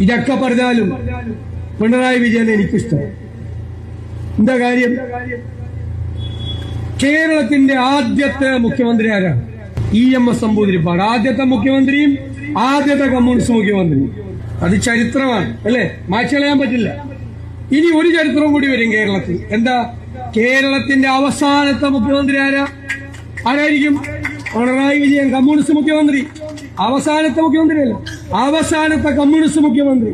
ഇതൊക്കെ പറഞ്ഞാലും പിണറായി വിജയൻ എനിക്കിഷ്ടം. എന്താ കാര്യം? കേരളത്തിന്റെ ആദ്യത്തെ മുഖ്യമന്ത്രി ആരാണ് ഇ എം എസ് നമ്പൂതിരിപ്പാട് ആദ്യത്തെ മുഖ്യമന്ത്രിയും ആദ്യത്തെ കമ്മ്യൂണിസ്റ്റ് മുഖ്യമന്ത്രിയും. അത് ചരിത്രമാണ് അല്ലേ? മാറ്റിക്കളയാൻ പറ്റില്ല. ഇനി ഒരു ചരിത്രവും കൂടി വരും കേരളത്തിൽ. എന്താ? കേരളത്തിന്റെ അവസാനത്തെ മുഖ്യമന്ത്രി ആരാ? ആരായിരിക്കും? പിണറായി വിജയൻ കമ്മ്യൂണിസ്റ്റ് മുഖ്യമന്ത്രി. അവസാനത്തെ മുഖ്യമന്ത്രി അല്ലേ അവസാനത്തെ കമ്മ്യൂണിസ്റ്റ് മുഖ്യമന്ത്രി.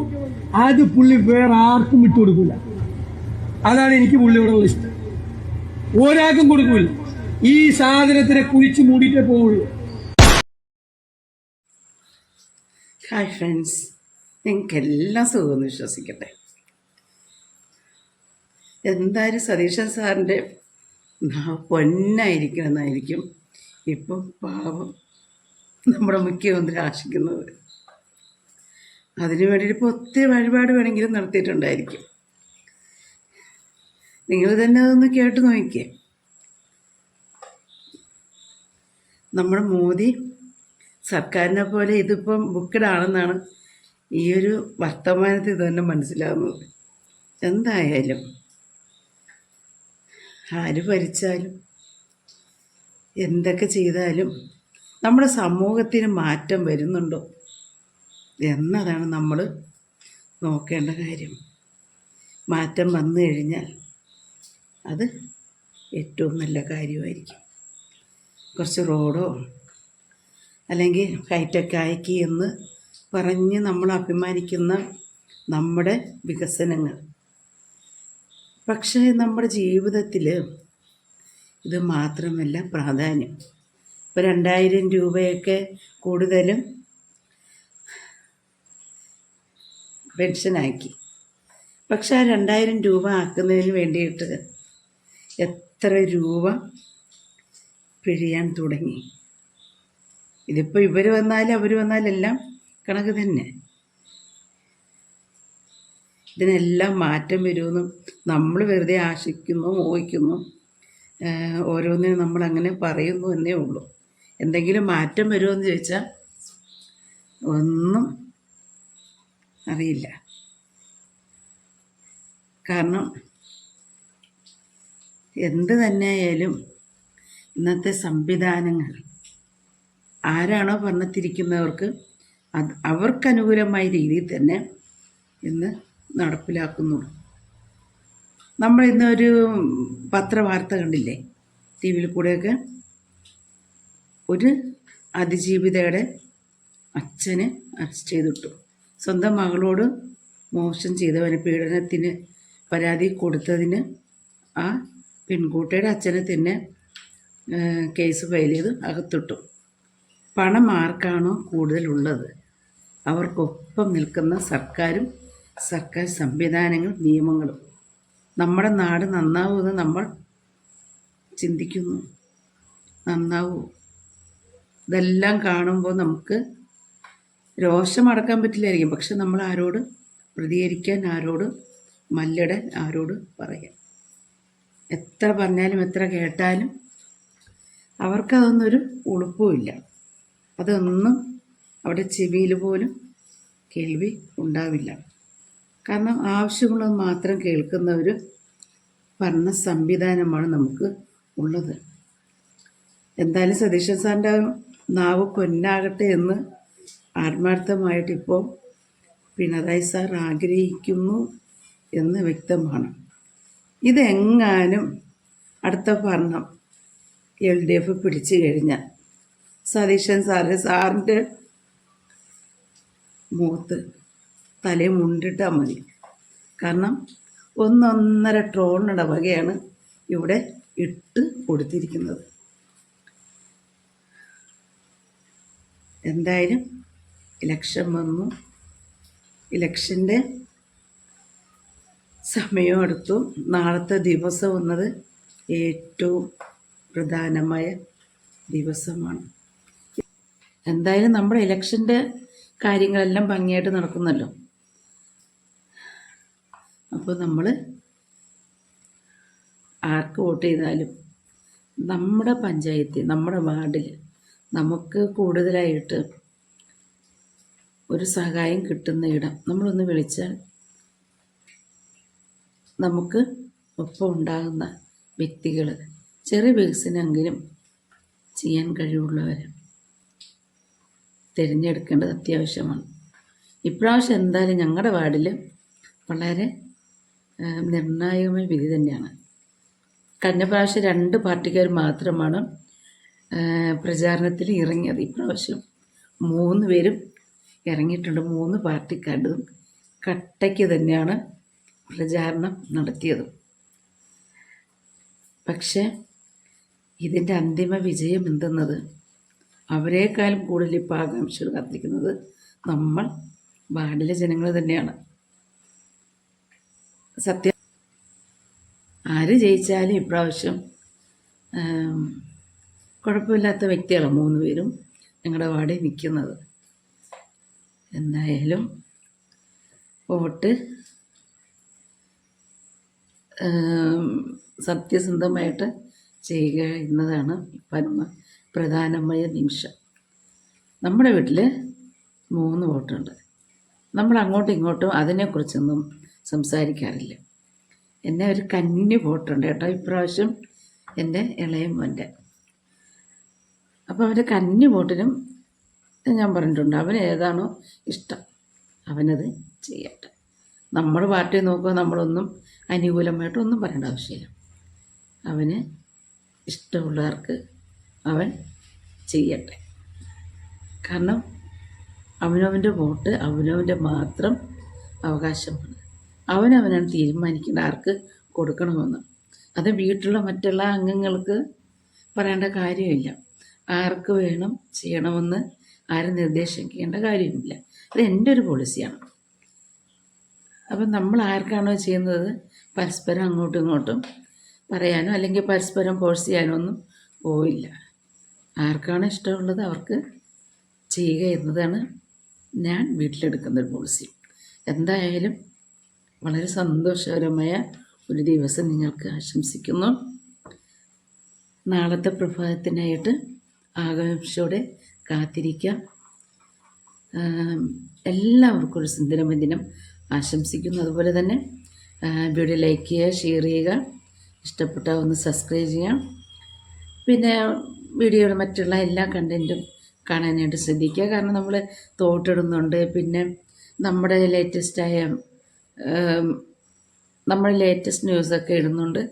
അത് പുള്ളി വേറെ ആർക്കും വിട്ടുകൊടുക്കില്ല അതാണ് എനിക്ക് പുള്ളിയോടുള്ള ഇഷ്ടം. ഒരാൾക്കും കൊടുക്കില്ല ഈ സാധനത്തിനെ കുഴിച്ച് മൂടിയിട്ടേ പോവുള്ളൂ. Hi friends. നിങ്ങൾക്ക് എല്ലാം സുഖമെന്ന് വിശ്വസിക്കട്ടെ. എന്തായാലും സതീശൻ സാറിന്റെ പൊന്നായിരിക്കണം പൊന്നായിരിക്കണമെന്നായിരിക്കും ഇപ്പം പാവം നമ്മുടെ മുഖ്യമന്ത്രി ആശിക്കുന്നത്. അതിനു വേണ്ടിയിട്ട് ഇപ്പോൾ ഒത്തിരി വഴിപാട് വേണമെങ്കിലും നടത്തിയിട്ടുണ്ടായിരിക്കും. നിങ്ങൾ തന്നെ അതൊന്ന് കേട്ട് നോക്കിയേ നമ്മുടെ മോദി സർക്കാരിനെ പോലെ ഇതിപ്പം ബുക്കഡ് ആണെന്നാണ് ഈ ഒരു വർത്തമാനത്തിൽ തന്നെ മനസ്സിലാകുന്നത് എന്തായാലും ആര് ഭരിച്ചാലും എന്തൊക്കെ ചെയ്താലും നമ്മുടെ സമൂഹത്തിന് മാറ്റം വരുന്നുണ്ടോ എന്നതാണ് നമ്മൾ നോക്കേണ്ട കാര്യം. മാറ്റം വന്നു കഴിഞ്ഞാൽ അത് ഏറ്റവും നല്ല കാര്യമായിരിക്കും. കുറച്ച് റോഡോ അല്ലെങ്കിൽ ഹൈടെക് ആക്കി എന്ന് പറഞ്ഞ് നമ്മൾ അഭിമാനിക്കുന്ന നമ്മുടെ വികസനങ്ങൾ. പക്ഷേ നമ്മുടെ ജീവിതത്തിൽ ഇത് മാത്രമല്ല പ്രാധാന്യം. ഇപ്പോൾ രണ്ടായിരം രൂപയൊക്കെ കൂടുതലും പെൻഷനാക്കി. പക്ഷെ ആ രണ്ടായിരം രൂപ ആക്കുന്നതിന് വേണ്ടിയിട്ട് എത്ര രൂപ പിഴിയാൻ തുടങ്ങി? ഇതിപ്പോൾ ഇവർ വന്നാലും അവർ വന്നാലെല്ലാം കണക്ക് തന്നെ. ഇതിനെല്ലാം മാറ്റം വരുമെന്നും നമ്മൾ വെറുതെ ആശിക്കുന്നു മോഹിക്കുന്നു. ഓരോന്നിനും നമ്മളങ്ങനെ പറയുന്നു എന്നേ ഉള്ളൂ. എന്തെങ്കിലും മാറ്റം വരുമെന്ന് ചോദിച്ചാൽ ഒന്നും അറിയില്ല. കാരണം എന്ത് തന്നെയായാലും ഇന്നത്തെ സംവിധാനങ്ങൾ ആരാണോ ഭരണത്തിരിക്കുന്നവർക്ക് അത് അവർക്കനുകൂലമായ രീതിയിൽ തന്നെ ഇന്ന് നടപ്പിലാക്കുന്നുള്ളൂ. നമ്മൾ ഇന്നൊരു പത്രവാർത്ത കണ്ടില്ലേ? ടി വിയിൽ കൂടെയൊക്കെ. ഒരു അതിജീവിതയുടെ അച്ഛനെ അറസ്റ്റ് ചെയ്തിട്ടു. സ്വന്തം മകളോട് മോശം ചെയ്തവന് പീഡനത്തിന് പരാതി കൊടുത്തതിന് ആ പെൺകുട്ടിയുടെ അച്ഛനെ തന്നെ കേസ് ഫയൽ ചെയ്ത് അകത്തിട്ടു. പണം ആർക്കാണോ കൂടുതലുള്ളത്? അവർക്കൊപ്പം നിൽക്കുന്ന സർക്കാരും സർക്കാർ സംവിധാനങ്ങളും നിയമങ്ങളും. നമ്മുടെ നാട് നന്നാവുമെന്ന് നമ്മൾ ചിന്തിക്കുന്നു. നന്നാവൂ. ഇതെല്ലാം കാണുമ്പോൾ നമുക്ക് രോഷം അടക്കാൻ പറ്റില്ലായിരിക്കും. പക്ഷെ നമ്മൾ ആരോട് പ്രതികരിക്കാൻ ആരോട് മല്ലിടാൻ ആരോട് പറയാം. എത്ര പറഞ്ഞാലും എത്ര കേട്ടാലും അവർക്കതൊന്നൊരു ഉളുപ്പുമില്ല. അതൊന്നും അവിടെ ചെവിയിൽ പോലും കേൾവി ഉണ്ടാവില്ല. കാരണം ആവശ്യമുള്ളത് മാത്രം കേൾക്കുന്ന ഒരു ഭരണ സംവിധാനമാണ് നമുക്ക് ഉള്ളത്. എന്തായാലും സതീശൻ സാറിന്റെ നാവ് പൊന്നാകട്ടെ എന്ന് ആത്മാർത്ഥമായിട്ടിപ്പോൾ പിണറായി സാർ ആഗ്രഹിക്കുന്നു എന്ന് വ്യക്തമാണ്. ഇതെങ്ങാനും അടുത്ത ഭരണം എൽ ഡി എഫ് പിടിച്ചു കഴിഞ്ഞാൽ സതീശൻ സാറ് സാറിന്റെ മുഖത്ത് തലയും മുണ്ടിട്ടാൽ മതി. കാരണം ഒന്നൊന്നര ട്രോണിയുടെ വകയാണ് ഇവിടെ ഇട്ട് കൊടുത്തിരിക്കുന്നത്. എന്തായാലും ഇലക്ഷൻ വന്നു. ഇലക്ഷന്റെ സമയം എടുത്തു നാളത്തെ ദിവസം വന്നത് ഏറ്റവും പ്രധാനമായ ദിവസമാണ്. എന്തായാലും നമ്മുടെ ഇലക്ഷന്റെ കാര്യങ്ങളെല്ലാം ഭംഗിയായിട്ട് നടക്കുന്നല്ലോ. അപ്പോൾ നമ്മൾ ആർക്ക് വോട്ട് ചെയ്താലും നമ്മുടെ പഞ്ചായത്തിൽ നമ്മുടെ വാർഡിൽ നമുക്ക് കൂടുതലായിട്ട് ഒരു സഹായം കിട്ടുന്ന ഇടം നമ്മളൊന്ന് വിളിച്ചാൽ നമുക്ക് ഒപ്പം ഉണ്ടാകുന്ന വ്യക്തികൾ ചെറിയ വികസനമെങ്കിലും ചെയ്യാൻ കഴിവുള്ളവർ തിരഞ്ഞെടുക്കേണ്ടത് അത്യാവശ്യമാണ്. ഇപ്രാവശ്യം എന്തായാലും ഞങ്ങളുടെ വാർഡിൽ വളരെ നിർണായകമായ വിധി തന്നെയാണ്. കഴിഞ്ഞ പ്രാവശ്യം രണ്ട് പാർട്ടിക്കാർ മാത്രമാണ് പ്രചാരണത്തിൽ ഇറങ്ങിയത്. ഇപ്രാവശ്യം മൂന്ന് പേരും ഇറങ്ങിയിട്ടുണ്ട്. മൂന്ന് പാർട്ടിക്കാരും കട്ടയ്ക്ക് തന്നെയാണ് പ്രചാരണം നടത്തിയത്. പക്ഷേ ഇതിന്റെ അന്തിമ വിജയം എന്തെന്നത്? അവരെക്കാളും കൂടുതൽ ഇപ്പോൾ ആകാംക്ഷകൾ കത്തിക്കുന്നത് നമ്മൾ വാർഡിലെ ജനങ്ങൾ തന്നെയാണ്. സത്യം. ആര് ജയിച്ചാലും ഇപ്രാവശ്യം കുഴപ്പമില്ലാത്ത വ്യക്തികളാണ് മൂന്ന് പേരും ഞങ്ങളുടെ വാർഡിൽ നിൽക്കുന്നത്. എന്തായാലും വോട്ട് സത്യസന്ധമായിട്ട് ചെയ്യുക എന്നതാണ് പരമ പ്രധാനമായ നിമിഷം. നമ്മുടെ വീട്ടിൽ മൂന്ന് വോട്ടുണ്ട്. നമ്മൾ അങ്ങോട്ടും ഇങ്ങോട്ടും അതിനെക്കുറിച്ചൊന്നും സംസാരിക്കാറില്ല എന്നെ ഒരു കന്നി പോട്ടുണ്ട് കേട്ടോ. ഇപ്രാവശ്യം എന്റെ ഇളയ മോന്റെ അപ്പോൾ അവന്റെ കന്നി പോട്ടിനും ഞാൻ പറഞ്ഞിട്ടുണ്ട്. അവൻ ഏതാണോ ഇഷ്ടം. അവനത് ചെയ്യട്ടെ. നമ്മൾ പാർട്ടി നോക്കുക നമ്മളൊന്നും അനുകൂലമായിട്ടൊന്നും പറയേണ്ട ആവശ്യമില്ല. അവന് ഇഷ്ടമുള്ളവർക്ക് അവൻ ചെയ്യട്ടെ. കാരണം അവനവന്റെ വോട്ട് അവനവന്റെ മാത്രം അവകാശമാണ്. അവനവനാണ് തീരുമാനിക്കേണ്ട ആർക്ക് കൊടുക്കണമെന്ന്. അത് വീട്ടിലുള്ള മറ്റുള്ള അംഗങ്ങൾക്ക് പറയേണ്ട കാര്യമില്ല. ആർക്ക് വേണം ചെയ്യണമെന്ന് ആരും നിർദ്ദേശിക്കേണ്ട കാര്യമില്ല. അത് എന്റെ ഒരു പോളിസിയാണ്. അപ്പം നമ്മൾ ആർക്കാണോ ചെയ്യുന്നത്? പരസ്പരം അങ്ങോട്ടും ഇങ്ങോട്ടും പറയാനോ അല്ലെങ്കിൽ പരസ്പരം ഫോഴ്സ് ചെയ്യാനോ ഒന്നും പോയില്ല ആർക്കാണ് ഇഷ്ടമുള്ളത് അവർക്ക് ചെയ്യുക എന്നതാണ് ഞാൻ വീട്ടിലെടുക്കുന്ന ഒരു പോളിസി. എന്തായാലും വളരെ സന്തോഷകരമായ ഒരു ദിവസം നിങ്ങൾക്ക് ആശംസിക്കുന്നു. നാളത്തെ പ്രഭാതത്തിനായിട്ട് ആകാംക്ഷയോടെ കാത്തിരിക്കാം എല്ലാവർക്കും ഒരു സുന്ദരമ ദിനം ആശംസിക്കുന്നു. അതുപോലെ തന്നെ വീഡിയോ ലൈക്ക് ചെയ്യുക ഷെയർ ചെയ്യുക ഇഷ്ടപ്പെട്ട ഒന്ന് സബ്സ്ക്രൈബ് ചെയ്യാം പിന്നെ വീഡിയോയുടെ മറ്റുള്ള എല്ലാ കണ്ടന്റും കാണാനായിട്ട് ശ്രദ്ധിക്കുക. കാരണം നമ്മൾ തോട്ടിടുന്നുണ്ട്. പിന്നെ നമ്മുടെ ലേറ്റസ്റ്റായ നമ്മൾ ലേറ്റസ്റ്റ് ന്യൂസൊക്കെ ഇടുന്നുണ്ട്.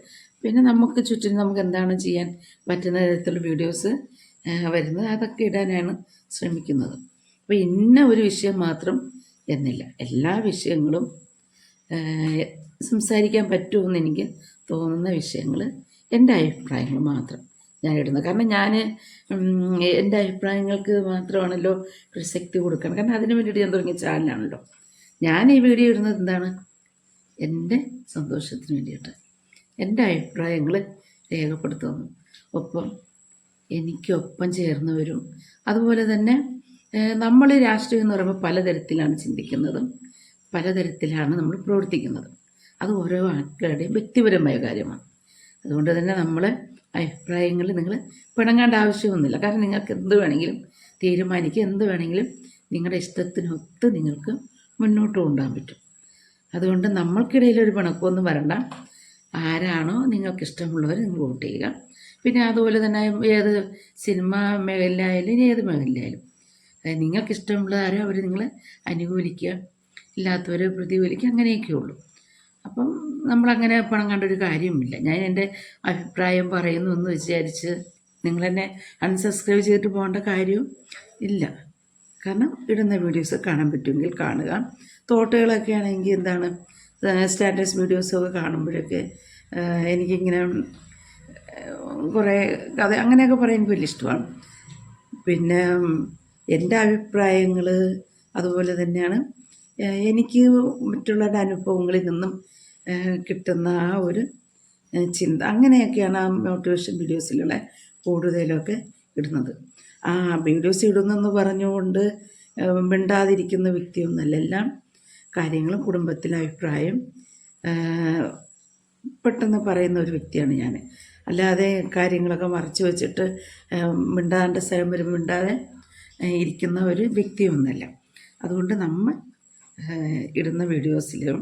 പിന്നെ നമുക്ക് ചുറ്റും നമുക്ക് എന്താണ് ചെയ്യാൻ പറ്റുന്ന തരത്തിലുള്ള വീഡിയോസ് വരുന്നത് അതൊക്കെ ഇടാനാണ് ശ്രമിക്കുന്നത്. അപ്പോൾ ഇന്ന ഒരു വിഷയം മാത്രം എന്നില്ല. എല്ലാ വിഷയങ്ങളും സംസാരിക്കാൻ പറ്റുമെന്ന് എനിക്ക് തോന്നുന്ന വിഷയങ്ങൾ എന്റെ അഭിപ്രായങ്ങൾ മാത്രം ഞാൻ ഇടുന്നത്. കാരണം ഞാൻ എന്റെ അഭിപ്രായങ്ങൾക്ക് മാത്രമാണല്ലോ പ്രസക്തി കൊടുക്കണം കാരണം അതിന് വേണ്ടിയിട്ട് ഞാൻ തുടങ്ങിയ ചാനലാണല്ലോ ഞാൻ ഈ വീഡിയോ ഇടുന്നത് എന്താണ്? എന്റെ സന്തോഷത്തിന് വേണ്ടിയിട്ട്. എന്റെ അഭിപ്രായങ്ങൾ രേഖപ്പെടുത്തുന്നു. ഒപ്പം എനിക്കൊപ്പം ചേർന്നവരും. അതുപോലെ തന്നെ നമ്മൾ രാഷ്ട്രീയം എന്ന് പറയുമ്പോൾ പലതരത്തിലാണ് ചിന്തിക്കുന്നതും പലതരത്തിലാണ് നമ്മൾ പ്രവർത്തിക്കുന്നത്. അത് ഓരോ ആൾക്കാരുടെയും വ്യക്തിപരമായ കാര്യമാണ്. അതുകൊണ്ട് തന്നെ നമ്മളെ അഭിപ്രായങ്ങൾ നിങ്ങൾ പിണങ്ങേണ്ട ആവശ്യമൊന്നുമില്ല. കാരണം നിങ്ങൾക്ക് എന്ത് വേണമെങ്കിലും തീരുമാനിക്കുക എന്ത് വേണമെങ്കിലും നിങ്ങളുടെ ഇഷ്ടത്തിനൊത്ത് നിങ്ങൾക്ക് മുന്നോട്ട് കൊണ്ടുപോകാൻ പറ്റും. അതുകൊണ്ട് നമ്മൾക്കിടയിൽ ഒരു പിണക്കമൊന്നും വരണ്ട. ആരാണോ നിങ്ങൾക്ക് ഇഷ്ടമുള്ളവർ നിങ്ങൾ വോട്ട് ചെയ്യുക. പിന്നെ അതുപോലെ തന്നെ ഏത് സിനിമ മേഖലയായാലും ഏത് മേഖലയായാലും അതായത് നിങ്ങൾക്ക് ഇഷ്ടമുള്ള ആരോ അവർ നിങ്ങളെ അനുകൂലിക്കുക. ഇല്ലാത്തവരെ പ്രതികൂലിക്കുക. അങ്ങനെയൊക്കെ ഉള്ളൂ അപ്പം നമ്മളങ്ങനെ പണം കണ്ടൊരു കാര്യവുമില്ല. ഞാൻ എന്റെ അഭിപ്രായം പറയുന്നു എന്ന് വിചാരിച്ച് നിങ്ങളെന്നെ അൺസബ്സ്ക്രൈബ് ചെയ്തിട്ട് പോകേണ്ട കാര്യവും ഇല്ല. കാരണം ഇടുന്ന വീഡിയോസ് കാണാൻ പറ്റുമെങ്കിൽ കാണുക. തോട്ടുകളൊക്കെ ആണെങ്കിൽ എന്താണ് സ്റ്റാറ്റസ് വീഡിയോസൊക്കെ കാണുമ്പോഴൊക്കെ എനിക്കിങ്ങനെ കുറേ കഥ അങ്ങനെയൊക്കെ പറയാൻ എനിക്ക് വലിയ ഇഷ്ടമാണ്. പിന്നെ എന്റെ അഭിപ്രായങ്ങൾ അതുപോലെ തന്നെയാണ്. എനിക്ക് മറ്റുള്ളവരുടെ അനുഭവങ്ങളിൽ നിന്നും കിട്ടുന്ന ആ ഒരു ചിന്ത. അങ്ങനെയൊക്കെയാണ് ആ മോട്ടിവേഷൻ വീഡിയോസിലുള്ള കൂടുതലൊക്കെ ഇടുന്നത്. ആ വീഡിയോസ് ഇടുന്നെന്ന് പറഞ്ഞുകൊണ്ട് മിണ്ടാതിരിക്കുന്ന വ്യക്തിയൊന്നുമല്ല എല്ലാം കാര്യങ്ങളും കുടുംബത്തിലെ അഭിപ്രായം പെട്ടെന്ന് പറയുന്ന ഒരു വ്യക്തിയാണ് ഞാൻ. അല്ലാതെ കാര്യങ്ങളൊക്കെ മറച്ചു വെച്ചിട്ട് മിണ്ടാണ്ട് സ്ഥലം വരുമ്പോൾ മിണ്ടാതെ ഇരിക്കുന്ന ഒരു വ്യക്തിയൊന്നുമല്ല അതുകൊണ്ട് നമ്മൾ ഇടുന്ന വീഡിയോസിലും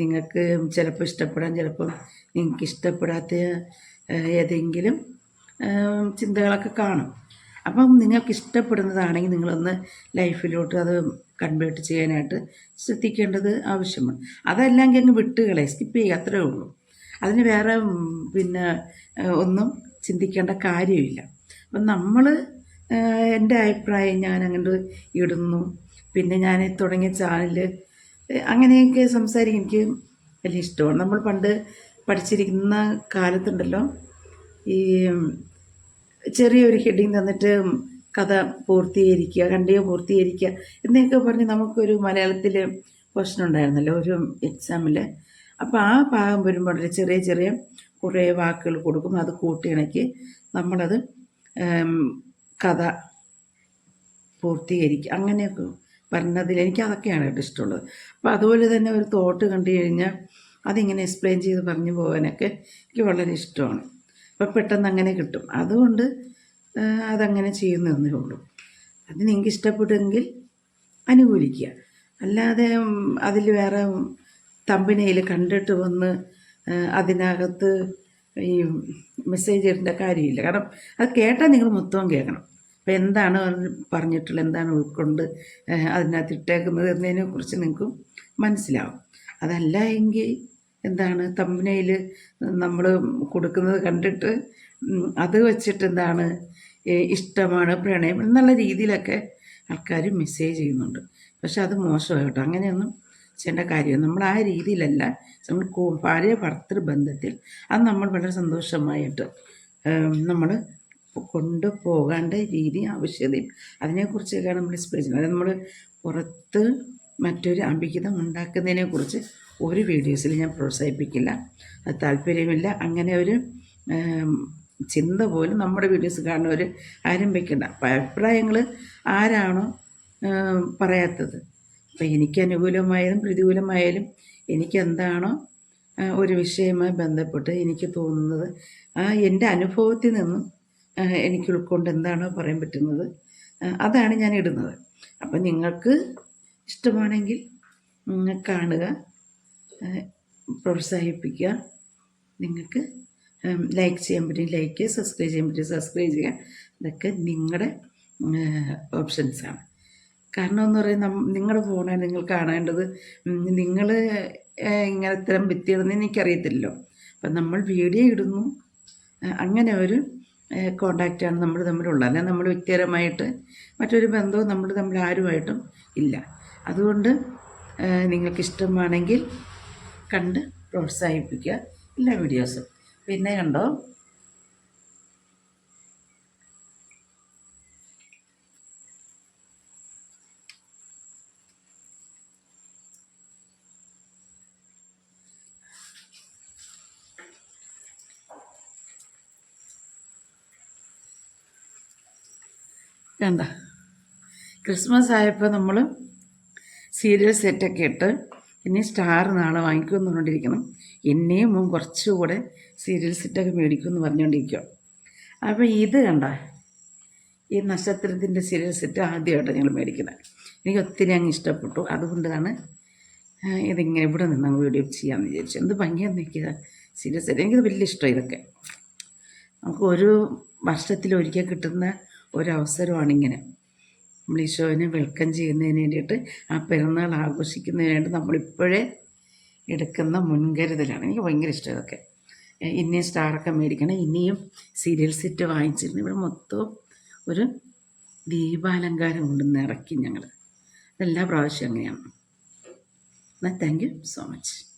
നിങ്ങൾക്ക് ചിലപ്പോൾ ഇഷ്ടപ്പെടാൻ ചിലപ്പം നിങ്ങൾക്ക് ഇഷ്ടപ്പെടാത്ത ഏതെങ്കിലും ചിന്തകളൊക്കെ കാണും. അപ്പം നിങ്ങൾക്ക് ഇഷ്ടപ്പെടുന്നതാണെങ്കിൽ നിങ്ങളൊന്ന് ലൈഫിലോട്ട് അത് കൺവേർട്ട് ചെയ്യാനായിട്ട് ശ്രദ്ധിക്കേണ്ടത് ആവശ്യമാണ്. അതല്ലെങ്കിൽ അങ്ങ് വിട്ടുകളെ സ്കിപ്പ് ചെയ്യുക. അത്രേ ഉള്ളൂ. അതിന് വേറെ പിന്നെ ഒന്നും ചിന്തിക്കേണ്ട കാര്യമില്ല. അപ്പം നമ്മൾ എന്റെ അഭിപ്രായം ഞാൻ അങ്ങോട്ട് ഇടുന്നു. പിന്നെ ഞാൻ തുടങ്ങിയ ചാനൽ അങ്ങനെയൊക്കെ സംസാരിക്കും എനിക്ക് വലിയ ഇഷ്ടമാണ്. നമ്മൾ പണ്ട് പഠിച്ചിരിക്കുന്ന കാലത്തുണ്ടല്ലോ ഈ ചെറിയൊരു ഹെഡിങ് തന്നിട്ട് കഥ പൂർത്തീകരിക്കുക ഖണ്ഡിക പൂർത്തീകരിക്കുക എന്നൊക്കെ പറഞ്ഞ് നമുക്കൊരു മലയാളത്തിൽ ക്വസ്റ്റൻ ഉണ്ടായിരുന്നല്ലോ ഒരു എക്സാമിൽ അപ്പോൾ ആ ഭാഗം വരുമ്പോൾ ചെറിയ ചെറിയ കുറേ വാക്കുകൾ കൊടുക്കും. അത് കൂട്ടിയിണക്കി നമ്മളത് കഥ പൂർത്തീകരിക്കുക. അങ്ങനെയൊക്കെ പറഞ്ഞതിൽ എനിക്ക് അതൊക്കെയാണ് കേട്ടോ ഇഷ്ടമുള്ളത്. അപ്പോൾ അതുപോലെ തന്നെ ഒരു തോട്ട് കണ്ടു കഴിഞ്ഞാൽ അതിങ്ങനെ എക്സ്പ്ലെയിൻ ചെയ്ത് പറഞ്ഞു പോകാനൊക്കെ എനിക്ക് വളരെ ഇഷ്ടമാണ്. അപ്പോൾ പെട്ടെന്ന് അങ്ങനെ കിട്ടും. അതുകൊണ്ട് അതങ്ങനെ ചെയ്യുന്നതേ ഉള്ളൂ അത് നിങ്ങൾക്ക് ഇഷ്ടപ്പെട്ടെങ്കിൽ അനുകൂലിക്കുക. അല്ലാതെ അതിൽ വേറെ തമ്പിനയിൽ കണ്ടിട്ട് വന്ന് അതിനകത്ത് ഈ മെസ്സേജ് ഇടേണ്ട കാര്യമില്ല. കാരണം അത് കേട്ടാൽ നിങ്ങൾ മൊത്തം കേൾക്കണം. അപ്പോൾ എന്താണ് പറഞ്ഞിട്ടുള്ളത് എന്താണ് ഉൾക്കൊണ്ട് അതിനകത്ത് ഇട്ടേക്കുന്നത് എന്നതിനെ കുറിച്ച് നിങ്ങൾക്ക് മനസ്സിലാവും. അതല്ല എങ്കിൽ എന്താണ് തമ്പനയിൽ നമ്മൾ കൊടുക്കുന്നത് കണ്ടിട്ട് അത് വെച്ചിട്ട് എന്താണ് ഇഷ്ടമാണ് പ്രണയം എന്നുള്ള രീതിയിലൊക്കെ ആൾക്കാർ മെസ്സേജ് ചെയ്യുന്നുണ്ട്. പക്ഷെ അത് മോശമാണ് കേട്ടോ. അങ്ങനെയൊന്നും ചെയ്യേണ്ട കാര്യം നമ്മൾ ആ രീതിയിലല്ല. നമ്മൾ ഭാര്യ ഭർത്തൃ ബന്ധത്തിൽ അത് നമ്മൾ വളരെ സന്തോഷമായിട്ട് നമ്മൾ കൊണ്ടുപോകേണ്ട രീതി ആവശ്യതയും അതിനെക്കുറിച്ചൊക്കെയാണ് നമ്മൾ സ്പേസ് അതായത് അത് നമ്മൾ പുറത്ത് മറ്റൊരു അഭിഹിതം ഉണ്ടാക്കുന്നതിനെക്കുറിച്ച് ഒരു വീഡിയോസിൽ ഞാൻ പ്രോത്സാഹിപ്പിക്കില്ല. അത് താല്പര്യമില്ല. അങ്ങനെ ഒരു ചിന്ത പോലും നമ്മുടെ വീഡിയോസ് കാണുന്നവർ ആരും വയ്ക്കണ്ട അഭിപ്രായങ്ങൾ ആരാണോ പറയാത്തത്. അപ്പം എനിക്ക് അനുകൂലമായാലും പ്രതികൂലമായാലും എനിക്ക് എന്താണോ ഒരു വിഷയവുമായി ബന്ധപ്പെട്ട് എനിക്ക് തോന്നുന്നത് ആ എന്റെ അനുഭവത്തിൽ നിന്നും എനിക്ക് ഉൾക്കൊണ്ട് എന്താണോ പറയാൻ പറ്റുന്നത് അതാണ് ഞാൻ ഇടുന്നത്. അപ്പം നിങ്ങൾക്ക് ഇഷ്ടമാണെങ്കിൽ കാണുക. പ്രോത്സാഹിപ്പിക്കുക. നിങ്ങൾക്ക് ലൈക്ക് ചെയ്യാൻ പറ്റും. ലൈക്ക് സബ്സ്ക്രൈബ് ചെയ്യാൻ പറ്റും. സബ്സ്ക്രൈബ് ചെയ്യുക. ഇതൊക്കെ നിങ്ങളുടെ ഓപ്ഷൻസാണ് കാരണം എന്ന് പറയുന്നത് നിങ്ങളുടെ ഫോണാണ് നിങ്ങൾ കാണേണ്ടത് നിങ്ങൾ ഇങ്ങനെ ഇത്തരം ഭിത്തിയിടുന്ന എനിക്കറിയത്തില്ലല്ലോ. അപ്പം നമ്മൾ വീഡിയോ ഇടുന്നു. അങ്ങനെ ഒരു കോണ്ടാക്റ്റാണ് നമ്മൾ തമ്മിലുള്ളത്. അല്ലാതെ നമ്മൾ വ്യക്തിപരമായിട്ട് മറ്റൊരു ബന്ധവും നമ്മൾ തമ്മിൽ ആരുമായിട്ടും ഇല്ല. അതുകൊണ്ട് നിങ്ങൾക്കിഷ്ടമാണെങ്കിൽ കണ്ട് പ്രോത്സാഹിപ്പിക്കുക എല്ലാ വീഡിയോസും. പിന്നെ കണ്ടോ? ക്രിസ്മസ് ആയപ്പോൾ നമ്മൾ സീരിയൽ സെറ്റൊക്കെ ഇട്ട് ഇനി സ്റ്റാർ നാളെ വാങ്ങിക്കുമെന്ന് പറഞ്ഞുകൊണ്ടിരിക്കണം എന്നെയും മോൻ കുറച്ചുകൂടെ സീരിയൽ സെറ്റൊക്കെ മേടിക്കുമെന്ന് പറഞ്ഞുകൊണ്ടിരിക്കുക അപ്പോൾ ഇത് കണ്ട ഈ നക്ഷത്രത്തിന്റെ സീരിയൽ സെറ്റ് ആദ്യമായിട്ടാണ് ഞങ്ങൾ മേടിക്കുന്നത് എനിക്ക് ഒത്തിരി അങ്ങ് ഇഷ്ടപ്പെട്ടു. അതുകൊണ്ടാണ് ഇതിങ്ങനെ ഇവിടെ നിന്ന് അങ്ങ് വീഡിയോ ചെയ്യാമെന്ന് വിചാരിച്ചു എന്ത് ഭംഗിയാന്ന് നോക്കിയത് സീരിയൽ സെറ്റ് എനിക്കത് വലിയ ഇഷ്ടം ഇതൊക്കെ. നമുക്ക് ഒരു വർഷത്തിലൊരിക്കൽ കിട്ടുന്ന ഒരവസരമാണിങ്ങനെ നമ്മൾ ഈശോനെ വെൽക്കം ചെയ്യുന്നതിന് വേണ്ടിയിട്ട് ആ പെരുന്നാൾ ആഘോഷിക്കുന്നതിന് വേണ്ടി നമ്മളിപ്പോഴേ എടുക്കുന്ന മുൻകരുതലാണ്. എനിക്ക് ഭയങ്കര ഇഷ്ടം ഇതൊക്കെ. ഇനിയും സ്റ്റാറൊക്കെ മേടിക്കണം. ഇനിയും സീരിയൽ സെറ്റ് വാങ്ങിച്ചിരുന്നു. ഇവിടെ മൊത്തം ഒരു ദീപാലങ്കാരം കൊണ്ട് നിറക്കി ഞങ്ങൾ എല്ലാ പ്രാവശ്യവും അങ്ങനെയാണ്. എന്നാൽ താങ്ക് യു സോ മച്ച്